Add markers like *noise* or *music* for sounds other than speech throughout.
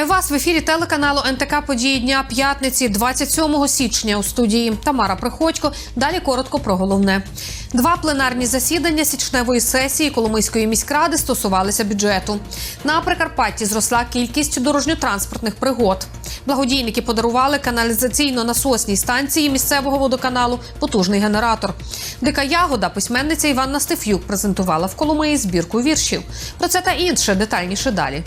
Вітаю вас в ефірі телеканалу НТК Події дня п'ятниці, 27 січня у студії Тамара Приходько. Далі коротко про головне. Два пленарні засідання січневої сесії Коломийської міськради стосувалися бюджету. На Прикарпатті зросла кількість дорожньо-транспортних пригод. Благодійники подарували каналізаційно-насосній станції місцевого водоканалу потужний генератор. Дика ягода письменниця Іванна Стефюк презентувала в Коломиї збірку віршів. Про це та інше детальніше далі.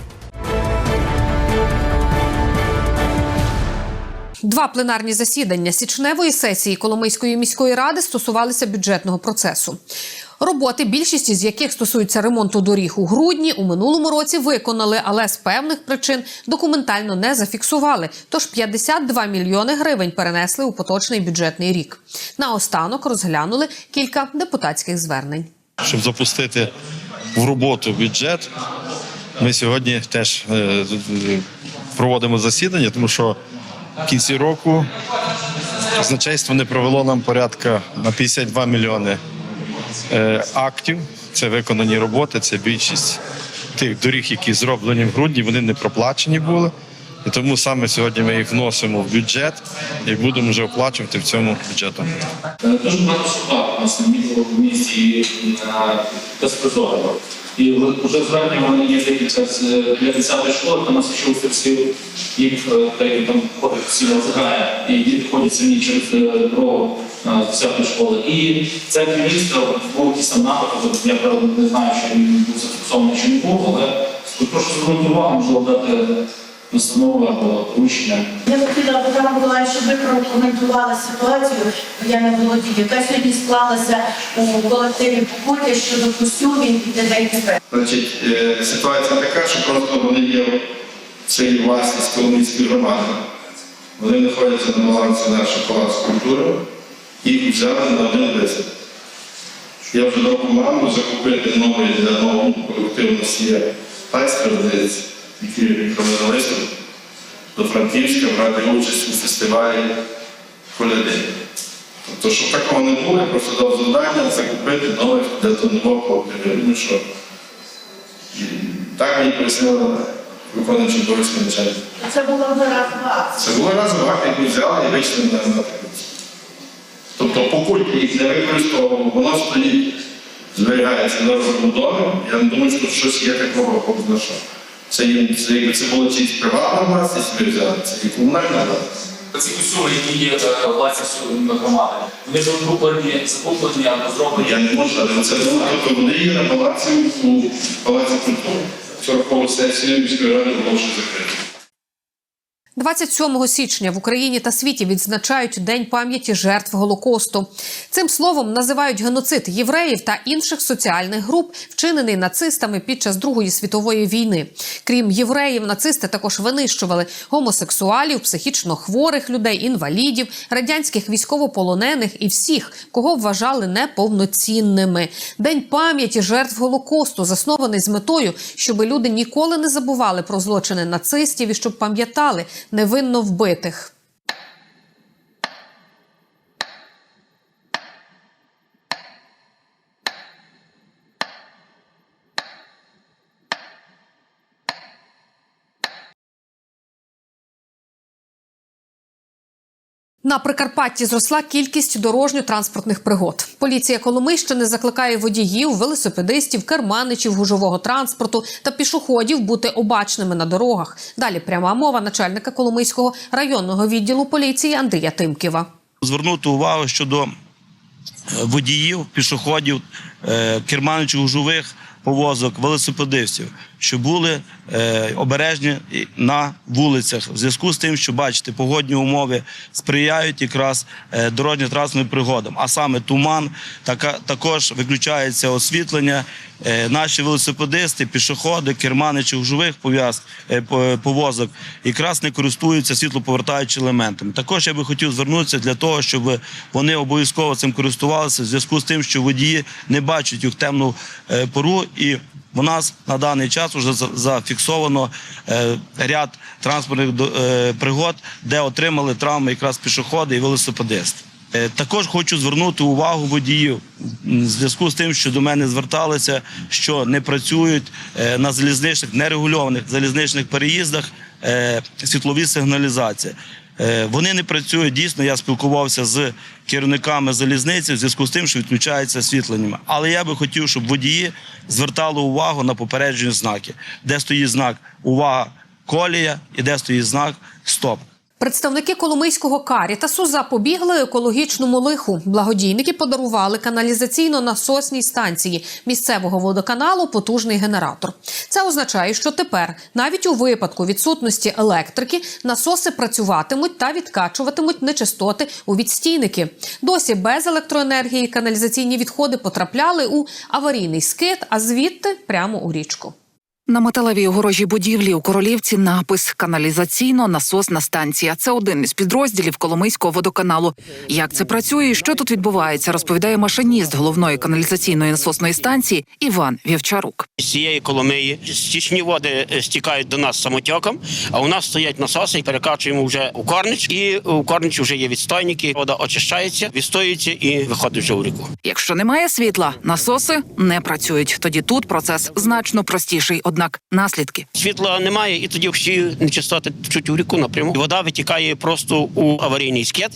Два пленарні засідання січневої сесії Коломийської міської ради стосувалися бюджетного процесу. Роботи, більшість із яких стосуються ремонту доріг у грудні, у минулому році виконали, але з певних причин документально не зафіксували. Тож 52 мільйони гривень перенесли у поточний бюджетний рік. Наостанок розглянули кілька депутатських звернень. щоб запустити в роботу бюджет. Ми сьогодні теж е, проводимо засідання, тому що кінці року казначейство не провело нам порядка на 52 мільйони е, актів. Це виконані роботи, це більшість тих доріг, які зроблені в грудні, вони не проплачені були. І тому саме сьогодні ми їх вносимо в бюджет і будемо вже оплачувати в цьому бюджету. Дуже багато нас на місті на безпризорно. І вже звернення вони є декілька з для 10 школи, там нас ще у їх е, там ходить всі розграє, і діти ходять самі через е, дорогу е, з 10 школи. І це міністр був якийсь там напад, я правда не знаю, чи він був зафіксований чи не був, але прошу звернути увагу, можливо, дати настанову або порушення. Я хотіла Петра Миколаївна, щоб ви прокоментували ситуацію, бо я не володію, яка сьогодні склалася у колективі Покуття щодо костюмів і ДТП. Значить, е, ситуація така, що просто вони є це є власність Коломийської громади. Вони знаходяться на балансі нашого палацу культури і взяли на один лист. Я вже дав команду закупити новий для нового колективу носія тайська родиць, які провели до Франківська брати участь у фестивалі коляди. Тобто, щоб такого не було, я просто дав завдання закупити нових. Я думаю, що і так мені пояснила виконуючий обов'язки начальник. Це було вже раз два. Це було раз два, яку взяли і вийшли на на Тобто покупки їх не використовували, воно стоїть, зберігається на розбудові. Я не думаю, що тут щось є такого позначного. Це, це, якби це було чиїсь приватна власність, взяли, це і комунальна власність. Ці кусюри, які є е, власністю громади, вони ж викуплені, закуплені або зроблені. Я не можу, але це тобто вони є на палаці у палаці культури. 40 сесію міської ради було вже закрито. 27 січня в Україні та світі відзначають День пам'яті жертв Голокосту. Цим словом називають геноцид євреїв та інших соціальних груп, вчинений нацистами під час Другої світової війни. Крім євреїв, нацисти також винищували гомосексуалів, психічно хворих людей, інвалідів, радянських військовополонених і всіх, кого вважали неповноцінними. День пам'яті жертв Голокосту заснований з метою, щоб люди ніколи не забували про злочини нацистів і щоб пам'ятали невинно вбитих. На Прикарпатті зросла кількість дорожньо-транспортних пригод. Поліція Коломийщини закликає водіїв, велосипедистів, керманичів гужового транспорту та пішоходів бути обачними на дорогах. Далі пряма мова начальника Коломийського районного відділу поліції Андрія Тимківа. звернути увагу щодо е, водіїв, пішоходів, е, керманичів гужових повозок велосипедистів, що були е, обережні на вулицях. В зв'язку з тим, що бачите, погодні умови сприяють якраз е, дорожньо-транспортним пригодам, а саме туман, така, також виключається освітлення. Е, наші велосипедисти, пішоходи, керманичі гужових пов'яз е, по- повозок якраз не користуються світлоповертаючими елементами. Також я би хотів звернутися для того, щоб вони обов'язково цим користувалися в зв'язку з тим, що водії не бачать їх темну е, пору і. У нас на даний час вже за- зафіксовано е, ряд транспортних е, пригод, де отримали травми якраз пішоходи і велосипедисти. Е, Також хочу звернути увагу водіїв в зв'язку з тим, що до мене зверталися, що не працюють на залізничних нерегульованих залізничних переїздах світлові сигналізації. Е, Вони не працюють дійсно. Я спілкувався з керівниками залізниці в зв'язку з тим, що відключається освітленнями. Але я би хотів, щоб водії звертали увагу на попереджені знаки, де стоїть знак увага колія і де стоїть знак стоп. Представники Коломийського карітасу запобігли екологічному лиху. Благодійники подарували каналізаційно-насосній станції місцевого водоканалу потужний генератор. Це означає, що тепер, навіть у випадку відсутності електрики, насоси працюватимуть та відкачуватимуть нечистоти у відстійники. Досі без електроенергії каналізаційні відходи потрапляли у аварійний скит, а звідти прямо у річку. На металевій огорожій будівлі у Королівці напис каналізаційно-насосна станція. Це один із підрозділів Коломийського водоканалу. Як це працює і що тут відбувається, розповідає машиніст головної каналізаційної насосної станції Іван Вівчарук. З цієї коломиї стічні води е, стікають до нас самотьоком, а у нас стоять насоси і перекачуємо вже у корнич. І у корничі вже є відстойники. Вода очищається, відстоюється і виходить вже у ріку. Якщо немає світла, насоси не працюють. Тоді тут процес значно простіший. Однак наслідки Світла немає, і тоді всі нечистоти течуть у ріку напряму. Вода витікає просто у аварійний скет,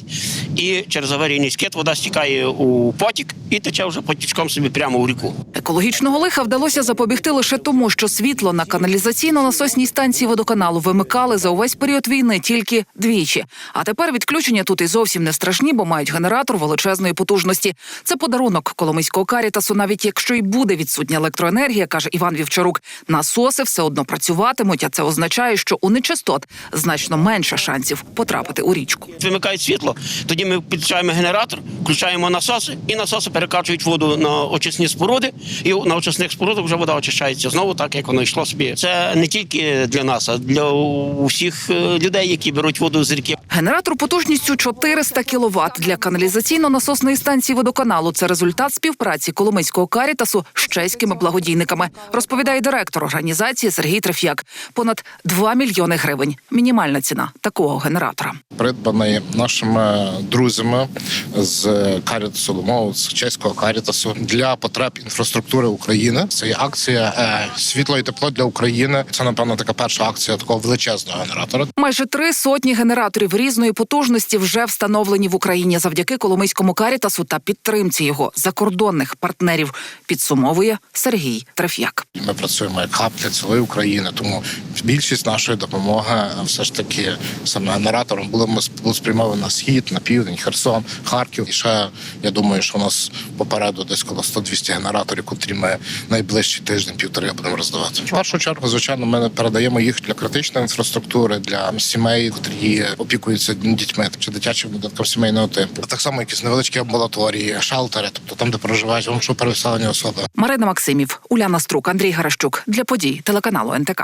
і через аварійний скет вода стікає у потік і тече вже потічком собі прямо у ріку. екологічного лиха вдалося запобігти лише тому, що світло на каналізаційно-насосній станції водоканалу вимикали за увесь період війни тільки двічі. А тепер відключення тут і зовсім не страшні, бо мають генератор величезної потужності. Це подарунок Коломийського карітасу, навіть якщо й буде відсутня електроенергія, каже Іван Вівчарук. Насоси все одно працюватимуть, а це означає, що у нечистот значно менше шансів потрапити у річку. Вимикають світло, тоді ми підключаємо генератор, включаємо насоси, і насоси перекачують воду на очисні споруди, і на очисних спорудах вже вода очищається знову, так як воно йшло собі. Це не тільки для нас, а для усіх е, людей, які беруть воду з ріки. Генератор потужністю 400 кВт для каналізаційно-насосної станції водоканалу. Це результат співпраці Коломийського карітасу з чеськими благодійниками, розповідає директор організації Сергій Треф'як. Понад 2 мільйони гривень. Мінімальна ціна такого генератора. придбаний нашими друзями з Карітасу Ломову, з чеського Карітасу для потреб інфраструктури України. Це є акція е, світло і тепло для України. Це напевно така перша акція такого величезного генератора. Майже три сотні генераторів різної потужності вже встановлені в Україні завдяки Коломийському карітасу та підтримці його закордонних партнерів. Підсумовує Сергій Треф'як. Ми працюємо як хаб для цілої України, тому більшість нашої допомоги все ж таки саме генератором були ми спрямовані на схід, на південь, Херсон, Харків. І ще я думаю, що у нас попереду десь коло 100-200 генераторів, котрі ми найближчий тиждень-півтори будемо роздавати. В першу чергу, звичайно, ми передаємо їх для критичної інфраструктури, для сімей, котрі опікуються дітьми чи дитячим будинком сімейного типу. Так само якісь невеличкі амбулаторії, шелтери, тобто там, де проживають вимушено переселені особи. Марина Максимів, Уляна Струк, Андрій Гаращук для подій телеканалу НТК.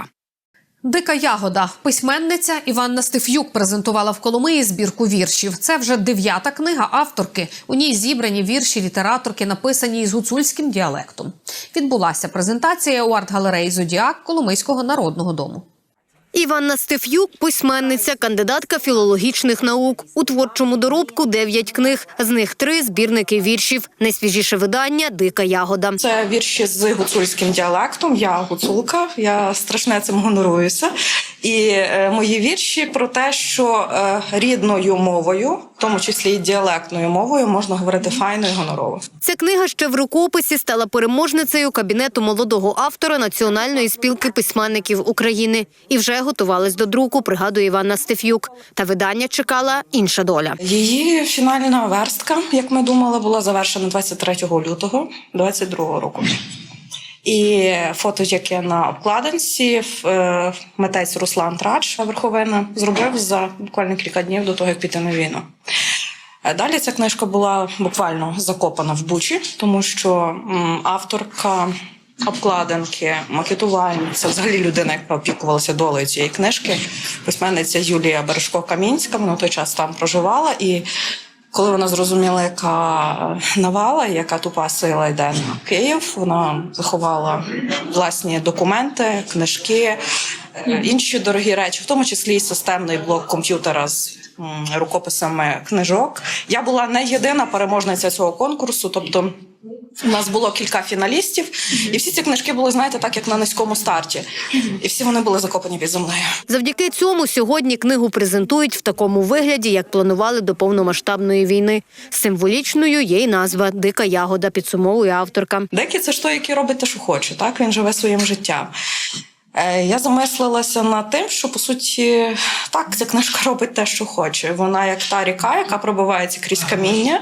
Дика ягода, письменниця Іванна Стеф'юк презентувала в Коломиї збірку віршів. Це вже дев'ята книга авторки. У ній зібрані вірші літераторки, написані із гуцульським діалектом. Відбулася презентація у арт-галереї Зодіак Коломийського народного дому. Іванна Стеф'юк – письменниця, кандидатка філологічних наук. У творчому доробку дев'ять книг, з них три збірники віршів. Найсвіжіше видання Дика ягода. Це вірші з гуцульським діалектом. Я гуцулка, я страшне цим гоноруюся. І е, мої вірші про те, що е, рідною мовою, в тому числі і діалектною мовою, можна говорити файно і гонорово. Ця книга ще в рукописі стала переможницею кабінету молодого автора Національної спілки письменників України і вже готувалась до друку, пригадує Іванна Стеф'юк. Та видання чекала інша доля. Її фінальна верстка, як ми думали, була завершена 23 лютого 22 року. І фото, яке на обкладинці, е, митець Руслан Трач Верховина зробив за буквально кілька днів до того, як піти на війну. Е, Далі ця книжка була буквально закопана в бучі, тому що авторка обкладинки, макетувальниця, взагалі людина, яка опікувалася долею цієї книжки, письменниця Юлія Бережко-Камінська, вона в той час там проживала. І коли вона зрозуміла, яка навала, яка тупа сила йде на Київ, вона заховала власні документи, книжки, е, інші дорогі речі, в тому числі і системний блок комп'ютера з рукописами книжок. Я була не єдина переможниця цього конкурсу, тобто. У нас було кілька фіналістів, і всі ці книжки були, знаєте, так як на низькому старті. І всі вони були закопані під землею. Завдяки цьому сьогодні книгу презентують в такому вигляді, як планували до повномасштабної війни. Символічною є й назва Дика ягода, підсумовує авторка. Деякі це ж той, який робить те, що хоче. Так він живе своїм життям. Е, Я замислилася над тим, що по суті так ця книжка *laughs* робить те, що хоче. Вона як та ріка, яка пробивається крізь каміння,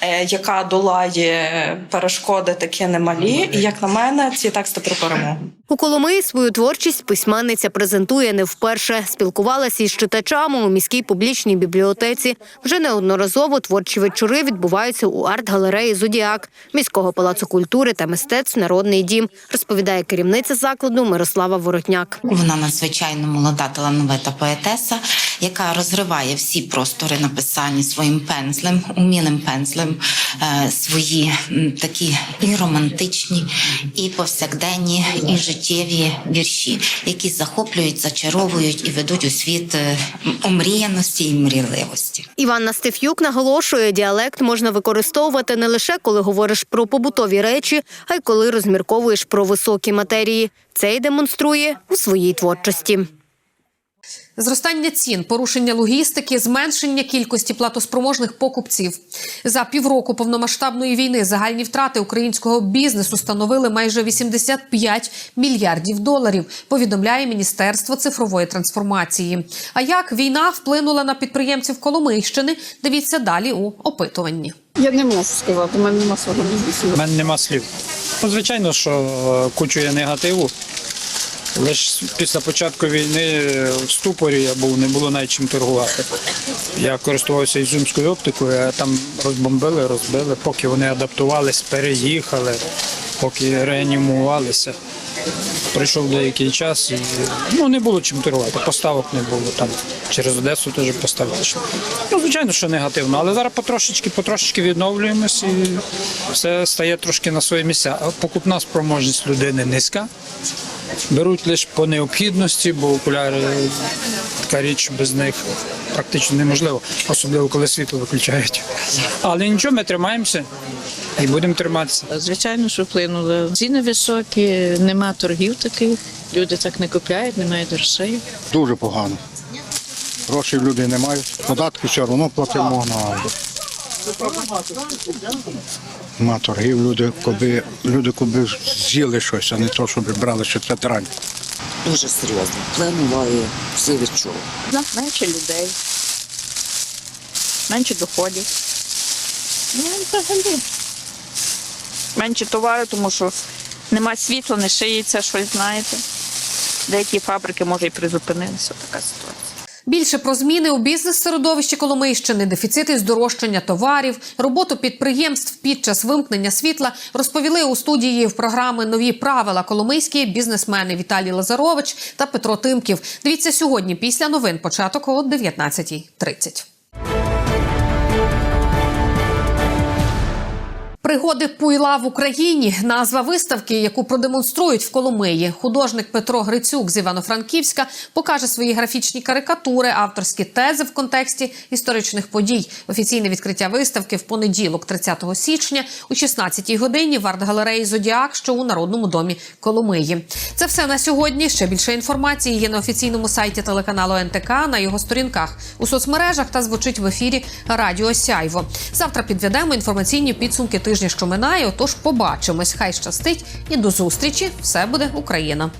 е, яка долає перешкоди такі немалі. І як на мене, ці тексти про перемогу. У Коломиї свою творчість письменниця презентує не вперше. Спілкувалася із читачами у міській публічній бібліотеці. Вже неодноразово творчі вечори відбуваються у арт-галереї Зодіак міського палацу культури та мистецтв Народний дім, розповідає керівниця закладу Мирослава Воротняк. Вона надзвичайно молода, талановита поетеса, яка розриває всі простори написання своїм пензлем, умілим пензлем, е, свої такі і романтичні, і повсякденні, і життєві вірші, які захоплюють, зачаровують і ведуть у світ е, омріяності і мрійливості. Іванна Стеф'юк наголошує, діалект можна використовувати не лише коли говориш про побутові речі, а й коли розмірковуєш про високі матерії. Це й демонструє у своїй творчості. Зростання цін, порушення логістики, зменшення кількості платоспроможних покупців. За півроку повномасштабної війни загальні втрати українського бізнесу становили майже 85 мільярдів доларів. Повідомляє Міністерство цифрової трансформації. А як війна вплинула на підприємців Коломийщини? Дивіться далі у опитуванні. Я не можу сказати, у мене нема свого бізнесу. У мене нема слів. Ну, звичайно, що е, кучує негативу. Лише після початку війни в ступорі я був, не було навіть чим торгувати. Я користувався ізюмською оптикою, а там розбомбили, розбили, поки вони адаптувались, переїхали, поки реанімувалися. Пройшов деякий час і ну, не було чим торгувати, поставок не було там. Через Одесу теж поставки йшли. Ну, звичайно, що негативно, але зараз потрошечки, потрошечки відновлюємось і все стає трошки на свої місця. Покупна спроможність людини низька. Беруть лише по необхідності, бо окуляри така річ без них практично неможливо, особливо коли світло виключають. Але нічого, ми тримаємося і будемо триматися. Звичайно, що вплинуло. Ціни високі, нема торгів таких, люди так не купляють, немає грошей. Дуже погано. Грошей люди не мають. Податки все одно платимо на. Нема торгів, люди коби, люди коби з'їли щось, а не то, щоб брали ще це дрань. Дуже серйозно вплинуло і всі відчули. Менше людей, менше доходів. Ну, взагалі. Менше товару, тому що нема світла, не шиється щось, знаєте. Деякі фабрики, може, і призупинилися, така ситуація. Більше про зміни у бізнес-середовищі Коломийщини, дефіцити здорожчання товарів, роботу підприємств під час вимкнення світла розповіли у студії в програми Нові правила коломийські бізнесмени Віталій Лазарович та Петро Тимків. Дивіться сьогодні після новин початок о 19.30. Пригоди пуйла в Україні назва виставки, яку продемонструють в Коломиї. Художник Петро Грицюк з Івано-Франківська покаже свої графічні карикатури, авторські тези в контексті історичних подій. Офіційне відкриття виставки в понеділок, 30 січня, о 16-й годині в арт-галереї Зодіак, що у Народному домі Коломиї. Це все на сьогодні. Ще більше інформації є на офіційному сайті телеканалу НТК на його сторінках у соцмережах та звучить в ефірі Радіо Сяйво. Завтра підведемо інформаційні підсумки тижня, що минає. Отож, побачимось. Хай щастить і до зустрічі! Все буде Україна.